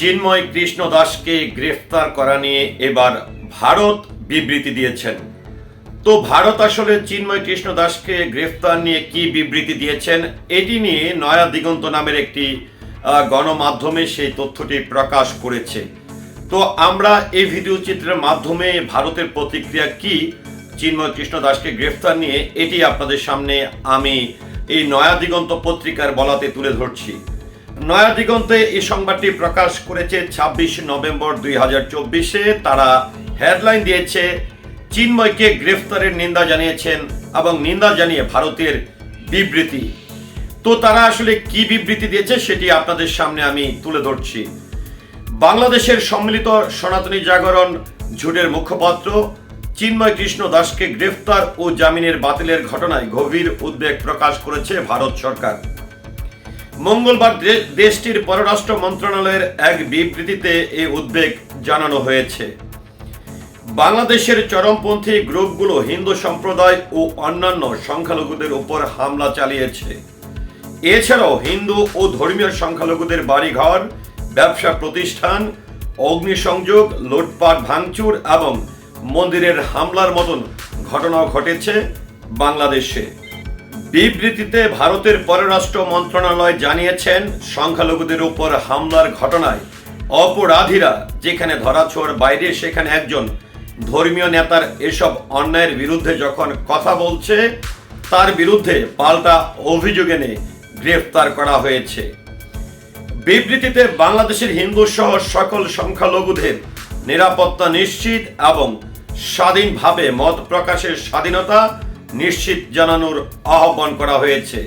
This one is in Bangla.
চিন্ময় কৃষ্ণ দাসকে গ্রেফতার করা নিয়ে এবার ভারত বিবৃতি দিয়েছেন। তো ভারত আসলে চিন্ময় কৃষ্ণ দাসকে গ্রেফতার নিয়ে কি বিবৃতি দিয়েছেন, এটি নিয়ে নয়া দিগন্ত নামের একটি গণমাধ্যমে সেই তথ্যটি প্রকাশ করেছে। তো আমরা এই ভিডিও চিত্রের মাধ্যমে ভারতের প্রতিক্রিয়া কি চিন্ময় কৃষ্ণ দাসকে গ্রেফতার নিয়ে, এটি আপনাদের সামনে আমি এই নয়া দিগন্ত পত্রিকার বলাতে তুলে ধরছি। নয়া দিগন্তে এই সংবাদটি প্রকাশ করেছে ছাব্বিশ নভেম্বর দুই হাজার চব্বিশে। তারা হেডলাইন দিয়েছে, চিন্ময়কে গ্রেফতারের নিন্দা জানিয়েছেন এবং নিন্দা জানিয়ে ভারতের বিবৃতি। তো তারা আসলে কি বিবৃতি দিয়েছে সেটি আপনাদের সামনে আমি তুলে ধরছি। বাংলাদেশের সম্মিলিত সনাতনী জাগরণ ঝুটের মুখপাত্র চিন্ময় কৃষ্ণ দাসকে গ্রেফতার ও জামিনের বাতিলের ঘটনায় গভীর উদ্বেগ প্রকাশ করেছে ভারত সরকার। মঙ্গলবার দেশটির পররাষ্ট্র মন্ত্রণালয়ের এক বিবৃতিতে এই উদ্বেগ জানানো হয়েছে। বাংলাদেশের চরমপন্থী গ্রুপগুলো হিন্দু সম্প্রদায় ও অন্যান্য সংখ্যালঘুদের উপর হামলা চালিয়েছে। এছাড়াও হিন্দু ও ধর্মীয় সংখ্যালঘুদের বাড়িঘর, ব্যবসা প্রতিষ্ঠান, অগ্নিসংযোগ, লুটপাট, ভাঙচুর এবং মন্দিরের হামলার মতন ঘটনাও ঘটেছে বাংলাদেশে। বিবৃতিতে ভারতের পররাষ্ট্র মন্ত্রণালয় জানিয়েছেন, সংখ্যালঘুদের উপর হামলার ঘটনায় অপরাধীরা যেখানে ধরাছোঁয়ার বাইরে, সেখানে একজন ধর্মীয় নেতার এসব অন্যায়ের বিরুদ্ধে যখন কথা বলছে, তার বিরুদ্ধে পাল্টা অভিযোগ এনে গ্রেফতার করা হয়েছে। বিবৃতিতে বাংলাদেশের হিন্দু সহ সকল সংখ্যালঘুদের নিরাপত্তা নিশ্চিত এবং স্বাধীনভাবে মত প্রকাশের স্বাধীনতা নিশ্চিত জানানোর আহ্বান করা হয়েছে।